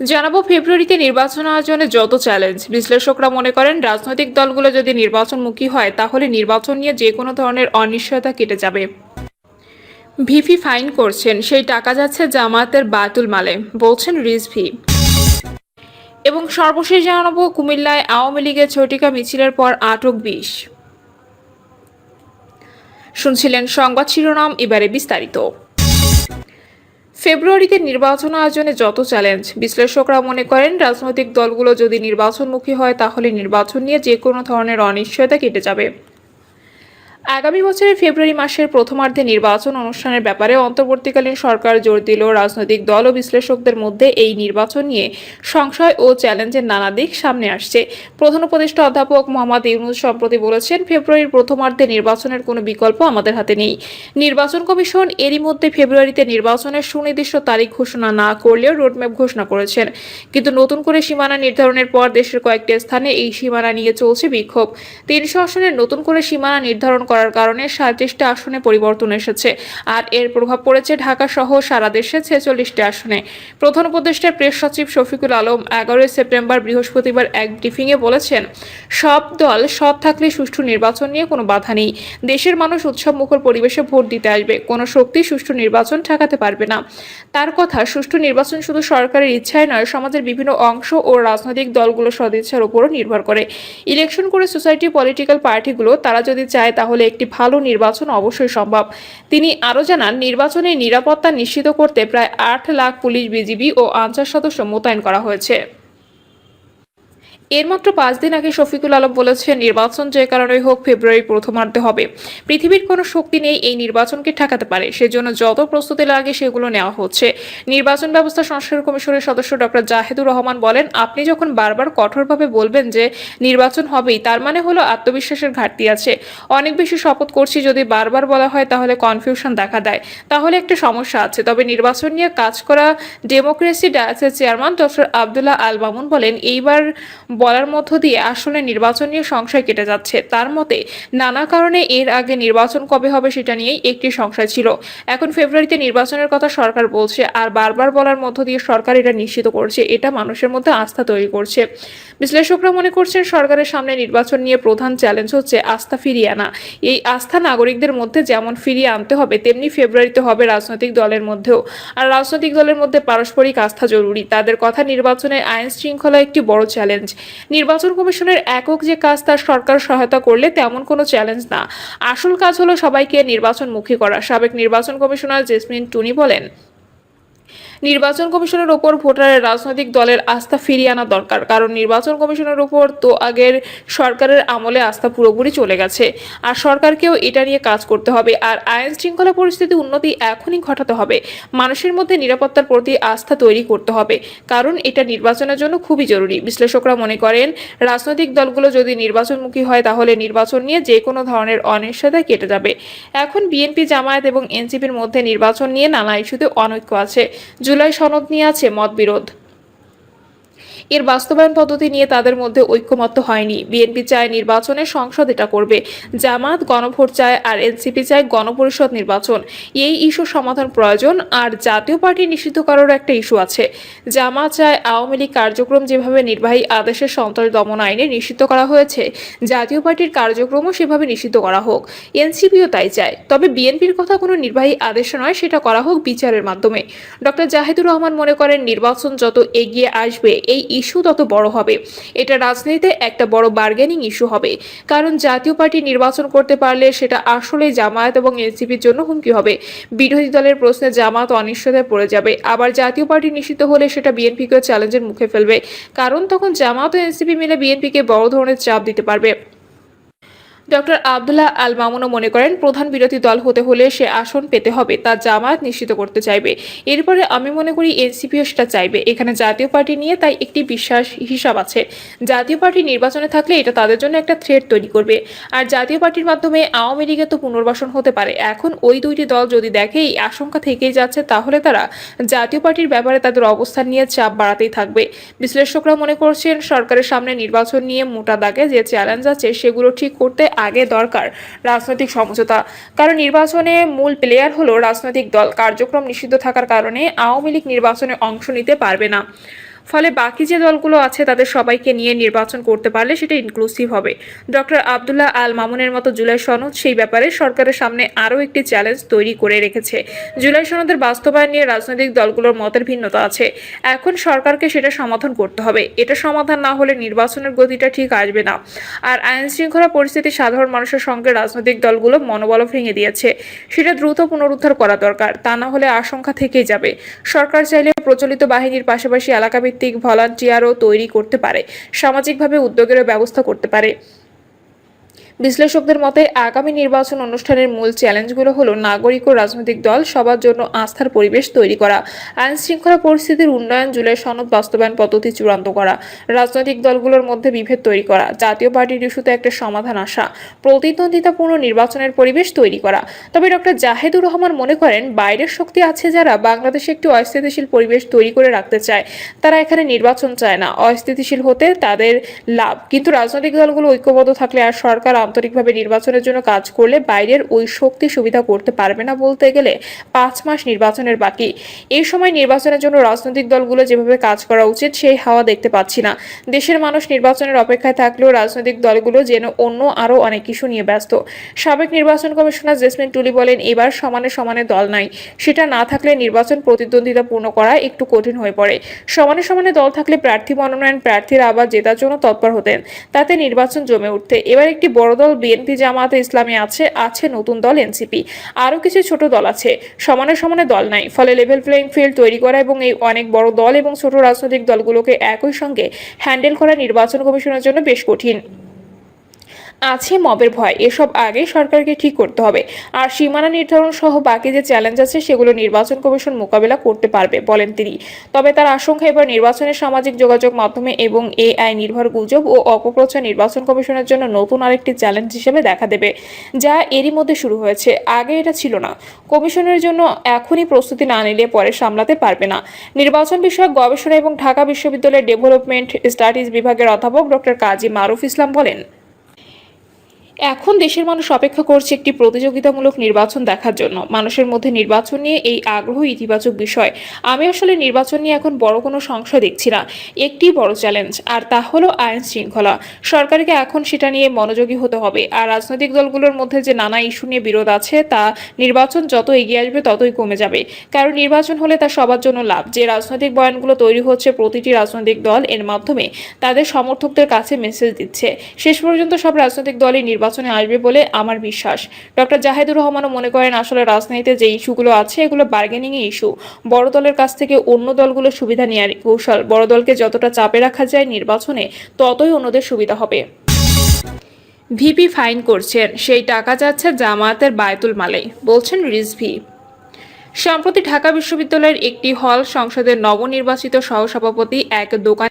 জানাব, ফেব্রুয়ারিতে নির্বাচন আয়োজনে যত চ্যালেঞ্জ। বিশ্লেষকরা মনে করেন, রাজনৈতিক দলগুলো যদি নির্বাচনমুখী হয়, তাহলে নির্বাচন নিয়ে যে কোনো ধরনের অনিশ্চয়তা কেটে যাবে। ভিপি ফাইন করছেন, সেই টাকা যাচ্ছে জামায়াতের বাতুল মালে, বলছেন রিজভি। এবং সর্বশেষ জানাব, কুমিল্লায় আওয়ামী লীগের ছটিকা মিছিলের পর আটক বিশ শুনছিলেন সংবাদ শিরোনাম, এবারে বিস্তারিত। ফেব্রুয়ারিতে নির্বাচন আয়োজনে যত চ্যালেঞ্জ, বিশ্লেষকরা মনে করেন রাজনৈতিক দলগুলো যদি নির্বাচনমুখী হয়, তাহলে নির্বাচন নিয়ে যে কোনো ধরনের অনিশ্চয়তা কেটে যাবে। আগামী বছরের ফেব্রুয়ারি মাসের প্রথমার্ধে নির্বাচন অনুষ্ঠানের ব্যাপারে অন্তর্বর্তীকালীন সরকার জোর দিল। রাজনৈতিক দল ও বিশ্লেষকদের মধ্যে এই নির্বাচন নিয়ে সংশয় ও চ্যালেঞ্জের নানা দিক সামনে আসছে। প্রধান উপদেষ্টা অধ্যাপক মোহাম্মদ ইউনুস সম্প্রতি বলেছেন, ফেব্রুয়ারির প্রথমার্ধে নির্বাচনের কোনো বিকল্প আমাদের হাতে নেই। নির্বাচন কমিশন এরই মধ্যে ফেব্রুয়ারিতে নির্বাচনের সুনির্দিষ্ট তারিখ ঘোষণা না করলেও রোডম্যাপ ঘোষণা করেছেন। কিন্তু নতুন করে সীমানা নির্ধারণের পর দেশের কয়েকটি স্থানে এই সীমানা নিয়ে চলছে বিক্ষোভ। তিনশো আসনের নতুন করে সীমানা নির্ধারণ করার কারণে সাঁত্রিশটি আসনে পরিবর্তন এসেছে। আর এর প্রভাব পড়েছে ঢাকা সহ সারা দেশে ছেচল্লিশটি আসনে। প্রধান উপদেষ্টা প্রেস সচিব শফিকুল আলম এগারোই সেপ্টেম্বর বৃহস্পতিবার এক ব্রিফিংয়ে বলেছেন, সব দল সৎ থাকলে সুষ্ঠু নির্বাচন নিয়ে কোনো বাধা নেই। দেশের মানুষ উৎসব মুখর পরিবেশে ভোট দিতে আসবে। কোনো শক্তি সুষ্ঠু নির্বাচন ঠেকাতে পারবে না। তার কথা, সুষ্ঠু নির্বাচন শুধু সরকারের ইচ্ছায় নয়, সমাজের বিভিন্ন অংশ ও রাজনৈতিক দলগুলো সদিচ্ছার উপরও নির্ভর করে। ইলেকশন করে সোসাইটি, পলিটিক্যাল পার্টিগুলো, তারা যদি চায় তাহলে একটি ভালো নির্বাচন অবশ্যই সম্ভব। তিনি আরও জানান, নির্বাচনে নিরাপত্তা নিশ্চিত করতে প্রায় আট লাখ পুলিশ বিজিবি ও আনসার সদস্য মোতায়েন করা হয়েছে। এর মাত্র পাঁচ দিন আগে শফিকুল আলম বলেছেন, নির্বাচন যে কারণে হোক ফেব্রুয়ারি প্রথমার্ধে হবে। পৃথিবীর কোনো শক্তি নেই এই নির্বাচনকে ঠেকাতে পারে। সেজন্য যত প্রস্তুতি লাগে সেগুলো নেওয়া হচ্ছে। নির্বাচন ব্যবস্থা সংস্কার কমিশনের সদস্য ডক্টর জাহেদুর রহমান বলেন, আপনি যখন বারবার কঠোরভাবে বলবেন যে নির্বাচন হবেই, তার মানে হলো আত্মবিশ্বাসের ঘাটতি আছে। অনেক বেশি শপথ করছি যদি বারবার বলা হয় তাহলে কনফিউশন দেখা দেয়। তাহলে একটা সমস্যা আছে। তবে নির্বাচন নিয়ে কাজ করা ডেমোক্রেসি ডায়াসের চেয়ারম্যান ডক্টর আবদুল্লাহ আল মামুন বলেন, এইবার বলার মধ্য দিয়ে আসলে নির্বাচন নিয়ে সংশয় কেটে যাচ্ছে। তার মতে, নানা কারণে এর আগে নির্বাচন কবে হবে সেটা নিয়েই একটি সংশয় ছিল। এখন ফেব্রুয়ারিতে নির্বাচনের কথা সরকার বলছে, আর বারবার বলার মধ্য দিয়ে সরকার এটা নিশ্চিত করছে। এটা মানুষের মধ্যে আস্থা তৈরি করছে। বিশ্লেষকরা মনে করছেন, সরকারের সামনে নির্বাচন নিয়ে প্রধান চ্যালেঞ্জ হচ্ছে আস্থা ফিরিয়ে আনা। এই আস্থা নাগরিকদের মধ্যে যেমন ফিরিয়ে আনতে হবে, তেমনি ফেব্রুয়ারিতে হবে রাজনৈতিক দলের মধ্যেও। আর রাজনৈতিক দলের মধ্যে পারস্পরিক আস্থা জরুরি। তাদের কথা নির্বাচনের আইন শৃঙ্খলা একটি বড় চ্যালেঞ্জ। নির্বাচন কমিশনের একক যে কাজ তার সরকার সহায়তা করলে তেমন কোনো চ্যালেঞ্জ না। আসল কাজ হলো সবাইকে নির্বাচনমুখী করা। সাবেক নির্বাচন কমিশনার জেসমিন টুনি বলেন নির্বাচন কমিশনের ওপর ভোটারের রাজনৈতিক দলের আস্থা ফিরিয়ে আনা দরকার। কারণ নির্বাচন কমিশনের উপর তো আগের সরকারের আমলে আস্থা পুরোপুরি চলে গেছে। আর সরকারকেও এটা নিয়ে কাজ করতে হবে। আর আইন শৃঙ্খলা পরিস্থিতি উন্নতি এখনই ঘটাতে হবে। মানুষের মধ্যে নিরাপত্তার প্রতি আস্থা তৈরি করতে হবে। কারণ এটা নির্বাচনের জন্য খুবই জরুরি। বিশ্লেষকরা মনে করেন, রাজনৈতিক দলগুলো যদি নির্বাচনমুখী হয়, তাহলে নির্বাচন নিয়ে যে কোনো ধরনের অনিশ্চয়তা কেটে যাবে। এখন বিএনপি জামায়াত এবং এনসিপির মধ্যে নির্বাচন নিয়ে নানা ইস্যুতে অনৈক্য আছে। জুলাই সনদ নিয়ে আছে মতবিরোধ। এর বাস্তবায়ন পদ্ধতি নিয়ে তাদের মধ্যে ঐক্যমত্য হয়নি। বিএনপি চায় নির্বাচনে সংসদ এটা করবে। জামাত গণভোট চায় আর এনসিপি চায় গণপরিষদ নির্বাচন। এই ইস্যু সমাধান প্রয়োজন আর জাতীয় পার্টি নিষিদ্ধ করার একটা ইস্যু আছে। জামাত চায় আওয়ামী লীগ কার্যক্রম যেভাবে নির্বাহী আদেশের সন্ত্রাস দমন আইনে নিষিদ্ধ করা হয়েছে, জাতীয় পার্টির কার্যক্রমও সেভাবে নিষিদ্ধ করা হোক। এনসিপিও তাই চায়। তবে বিএনপির কথা কোনো নির্বাহী আদেশে নয়, সেটা করা হোক বিচারের মাধ্যমে। ডক্টর জাহিদুর রহমান মনে করেন, নির্বাচন যত এগিয়ে আসবে, এই ইস্যু তত বড় হবে। এটা রাজনীতিতে একটা বড় বার্গেনিং ইস্যু হবে। কারণ জাতীয় পার্টি নির্বাচন করতে পারলে সেটা আসলে জামায়াত এবং এনসিপির জন্য হুমকি হবে। বিরোধী দলের প্রশ্নে জামাত অনিশ্চয়তায় পড়ে যাবে। আবার জাতীয় পার্টি নিষিদ্ধ হলে সেটা বিএনপিকেও চ্যালেঞ্জের মুখে ফেলবে। কারণ তখন জামাত ও এনসিপি মিলে বিএনপিকে বড় ধরনের চাপ দিতে পারবে। ডক্টর আবদুল্লাহ আল মামুনও মনে করেন, প্রধান বিরোধী দল হতে হলে সে আসন পেতে হবে, তা জামায়াত নিশ্চিত করতে চাইবে। এরপরে আমি মনে করি এনসিপিও সেটা চাইবে। এখানে জাতীয় পার্টি নিয়ে তাই একটি বিশ্বাস হিসাব আছে। জাতীয় পার্টি নির্বাচনে থাকলে এটা তাদের জন্য একটা থ্রেট তৈরি করবে। আর জাতীয় পার্টির মাধ্যমে আওয়ামী লীগের তো পুনর্বাসন হতে পারে। এখন ওই দুইটি দল যদি দেখে এই আশঙ্কা থেকেই যাচ্ছে, তাহলে তারা জাতীয় পার্টির ব্যাপারে তাদের অবস্থান নিয়ে চাপ বাড়াতেই থাকবে। বিশ্লেষকরা মনে করছেন, সরকারের সামনে নির্বাচন নিয়ে মোটা দাগে যে চ্যালেঞ্জ আছে, সেগুলো ঠিক করতে আগে দরকার রাজনৈতিক সমঝোতা। কারণ নির্বাচনে মূল প্লেয়ার হলো রাজনৈতিক দল। কার্যক্রম নিষিদ্ধ থাকার কারণে আওয়ামী লীগ নির্বাচনে অংশ নিতে পারবে না। ফলে বাকি যে দলগুলো আছে, তাদের সবাইকে নিয়ে নির্বাচন করতে পারলে সেটা ইনক্লুসিভ হবে। ডক্টর আবদুল্লাহ আল মামুনের মতো জুলাই সনদ সেই ব্যাপারে সরকারের সামনে আরও একটি চ্যালেঞ্জ তৈরি করে রেখেছে। জুলাই সনদের বাস্তবায়ন নিয়ে রাজনৈতিক দলগুলোর মতের ভিন্নতা আছে। এখন সরকারকে সেটা সমাধান করতে হবে। এটা সমাধান না হলে নির্বাচনের গতিটা ঠিক আসবে না। আর আইন শৃঙ্খলা পরিস্থিতি সাধারণ মানুষের সঙ্গে রাজনৈতিক দলগুলো মনোবল ভেঙে দিয়েছে। সেটা দ্রুত পুনরুদ্ধার করা দরকার। তা না হলে আশঙ্কা থেকেই যাবে। সরকার চাইলে প্রচলিত বাহিনীর পাশাপাশি এলাকাভিত্তিক ভলান্টিয়ারও তৈরি করতে পারে সামাজিকভাবে উদ্যোগেরও ব্যবস্থা করতে পারে। বিশ্লেষকদের মতে, আগামী নির্বাচন অনুষ্ঠানের মূল চ্যালেঞ্জগুলো হলো নাগরিক ও রাজনৈতিক দল, সবার জন্য আস্থার পরিবেশ তৈরি করা আইন শৃঙ্খলা পরিস্থিতির উন্নয়ন, জুলাই সনদ বাস্তবায়ন পদ্ধতি চূড়ান্ত করা, রাজনৈতিক দলগুলোর মধ্যে বিভেদ তৈরি করা, জাতীয় পার্টির ইস্যুতে একটা সমাধান আসা, প্রতিদ্বন্দ্বিতাপূর্ণ নির্বাচনের পরিবেশ তৈরি করা। তবে ডক্টর জাহেদুর রহমান মনে করেন, বাইরের শক্তি আছে যারা বাংলাদেশে একটি অস্থিতিশীল পরিবেশ তৈরি করে রাখতে চায়। তারা এখানে নির্বাচন চায় না। অস্থিতিশীল হতে তাদের লাভ। কিন্তু রাজনৈতিক দলগুলো ঐক্যবদ্ধ থাকলে আর সরকার আন্তরিকভাবে নির্বাচনের জন্য কাজ করলে বাইরের ওই শক্তি সুবিধা করতে পারবে না বলতে গেলে পাঁচ মাস নির্বাচনের বাকি। এই সময় নির্বাচনের জন্য রাজনৈতিক দলগুলো যেভাবে কাজ করা উচিত, সেই হাওয়া দেখতে পাচ্ছি না। দেশের মানুষ নির্বাচনের অপেক্ষায় থাকলেও রাজনৈতিক দলগুলো যেন অন্য আরও অনেক কিছু নিয়ে ব্যস্ত। সাবেক নির্বাচন কমিশনার জেসমিন টুলি বলেন, এবার সমানে সমানে দল নাই। সেটা না থাকলে নির্বাচন প্রতিদ্বন্দ্বিতাপূর্ণ করা একটু কঠিন হয়ে পড়ে। সমানে সমানে দল থাকলে প্রার্থী মনোনয়ন প্রার্থীরা আবার জেতার জন্য তৎপর হতেন। তাতে নির্বাচন জমে উঠতে। এবার একটি বড় দল বিএনপি জামাতে ইসলামী আছে আছে নতুন দল, এনসিপি। আরও কিছু ছোট দল আছে। সমানে সমানে দল নাই। ফলে লেভেল প্লেয়িং ফিল্ড তৈরি করা এবং এই অনেক বড় দল এবং ছোট রাজনৈতিক দলগুলোকে একই সঙ্গে হ্যান্ডেল করা নির্বাচন কমিশনের জন্য বেশ কঠিন। আছে মবের ভয়। এসব আগে সরকারকে ঠিক করতে হবে। আর সীমানা নির্ধারণ সহ বাকি যে চ্যালেঞ্জ আছে, সেগুলো নির্বাচন কমিশন মোকাবেলা করতে পারবে, বলেন তিনি। তবে তার আশঙ্কা এবার নির্বাচনের সামাজিক যোগাযোগ মাধ্যমে এবং এআই নির্ভর গুজব ও অপপ্রচার নির্বাচন কমিশনের জন্য নতুন আরেকটি চ্যালেঞ্জ হিসেবে দেখা দেবে, যা এরই মধ্যে শুরু হয়েছে। আগে এটা ছিল না। কমিশনের জন্য এখনই প্রস্তুতি না নিলে পরে সামলাতে পারবে না। নির্বাচন বিষয়ক গবেষণা এবং ঢাকা বিশ্ববিদ্যালয়ের ডেভেলপমেন্ট স্টাডিজ বিভাগের অধ্যাপক ডক্টর কাজী মারুফ ইসলাম বলেন এখন দেশের মানুষ অপেক্ষা করছে একটি প্রতিযোগিতামূলক নির্বাচন দেখার জন্য। মানুষের মধ্যে নির্বাচন নিয়ে এই আগ্রহ ইতিবাচক বিষয়। আমি আসলে নির্বাচন নিয়ে এখন বড় কোনো সংশয় দেখছি না। একটি বড় চ্যালেঞ্জ আর তা হলো আইন শৃঙ্খলা। সরকারকে এখন সেটা নিয়ে মনোযোগী হতে হবে, আর রাজনৈতিক দলগুলোর মধ্যে যে নানা ইস্যু নিয়ে বিরোধ আছে, তা নির্বাচন যত এগিয়ে আসবে ততই কমে যাবে। কারণ নির্বাচন হলে তা সবার জন্য লাভ। যে রাজনৈতিক বয়ানগুলো তৈরি হচ্ছে প্রতিটি রাজনৈতিক দল এর মাধ্যমে, তাদের সমর্থকদের কাছে মেসেজ দিচ্ছে। শেষ পর্যন্ত সব রাজনৈতিক দলই নির্বাচনে আসবে বলে আমার বিশ্বাস। ডক্টর জাহেদুর রহমানও মনে করেন, আসলে রাজনীতিতে যে ইস্যুগুলো আছে, এগুলো বার্গেনিং ইস্যু। বড় দলের কাছ থেকে অন্য দলগুলো সুবিধা নেওয়ার কৌশল। বড় দলকে যতটা চাপে রাখা যায় নির্বাচনে, ততই অন্যদের সুবিধা হবে। ভিপি ফাইন করছেন, সেই টাকা যাচ্ছে জামায়াতের বায়তুল মালে, বলছেন রিজভি। সম্প্রতি ঢাকা বিশ্ববিদ্যালয়ের একটি হল সংসদের নবনির্বাচিত সহসভাপতি এক দোকান